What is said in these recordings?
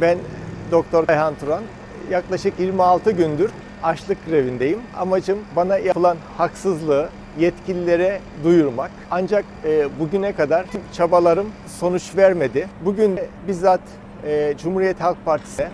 Ben Doktor Kayhan Turan. Yaklaşık 26 gündür açlık grevindeyim. Amacım bana yapılan haksızlığı yetkililere duyurmak. Ancak e, bugüne kadar tüm çabalarım sonuç vermedi. Bugün bizzat e, Cumhuriyet Halk Partisi'ne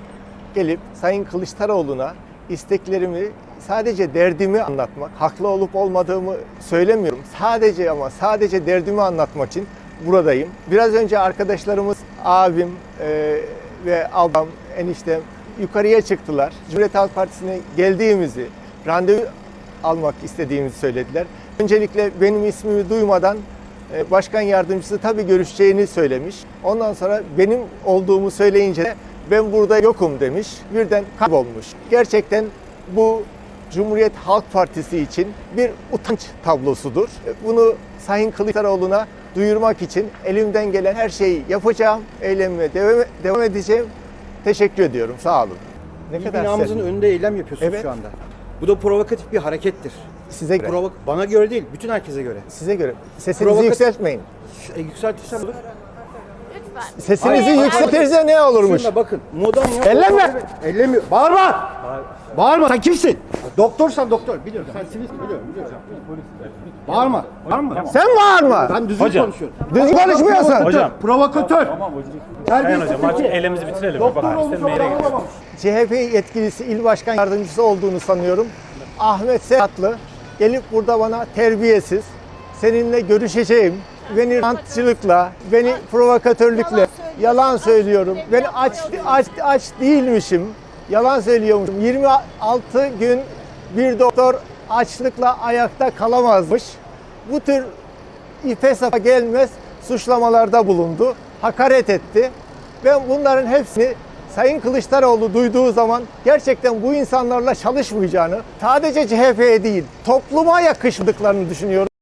gelip Sayın Kılıçdaroğlu'na isteklerimi sadece derdimi anlatmak, haklı olup olmadığımı söylemiyorum. Sadece ama sadece derdimi anlatmak için buradayım. Biraz önce arkadaşlarımız, abim e, ve ablam, eniştem yukarıya çıktılar. Cumhuriyet Halk Partisi'ne geldiğimizi, randevu almak istediğimizi söylediler. Öncelikle benim ismimi duymadan e, başkan yardımcısı tabii görüşeceğini söylemiş. Ondan sonra benim olduğumu söyleyince de ben burada yokum demiş. Birden kaybolmuş. Gerçekten bu Cumhuriyet Halk Partisi için bir utanç tablosudur. Bunu Sayın Kılıçdaroğlu'na duyurmak için elimden gelen her şeyi yapacağım. Eylemime devam, devam edeceğim. Teşekkür ediyorum. Sağ olun. Ne İl binamızın sert. önünde eylem yapıyorsunuz Evet. şu anda. Bu da provokatif bir harekettir. Size göre. Provok bana göre değil, bütün herkese göre. Size göre. Sesinizi Provokat- yükseltmeyin. E, yükseltirsem olur. Sesinizi Hayır, yükseltirse ne olurmuş? Şurada bakın, modern ya. Elleme! Ellemiyor. Bağırma! Bağırma, sen kimsin? Doktorsan doktor, biliyorum. Sen sivilsin, biliyorum, biliyorum. Bağırma, bağırma. Sen bağırma. Ben düzgün Hocam. konuşuyorum. Düzgün konuşmuyorsun. Hocam. Provokatör. Sayın Terbiyesiz hocam artık Türkiye. elimizi bitirelim. Doktor olmuş. CHP yetkilisi il başkan yardımcısı olduğunu sanıyorum. Ahmet Serhatlı gelip burada bana terbiyesiz, seninle görüşeceğim, beni rantçılıkla, beni provokatörlükle, yalan söylüyorum. Ben aç, aç, aç değilmişim, yalan söylüyormuşum. 26 gün bir doktor açlıkla ayakta kalamazmış. Bu tür ipe sapa gelmez suçlamalarda bulundu, hakaret etti. Ben bunların hepsini Sayın Kılıçdaroğlu duyduğu zaman gerçekten bu insanlarla çalışmayacağını, sadece CHP'ye değil, topluma yakışmadıklarını düşünüyorum.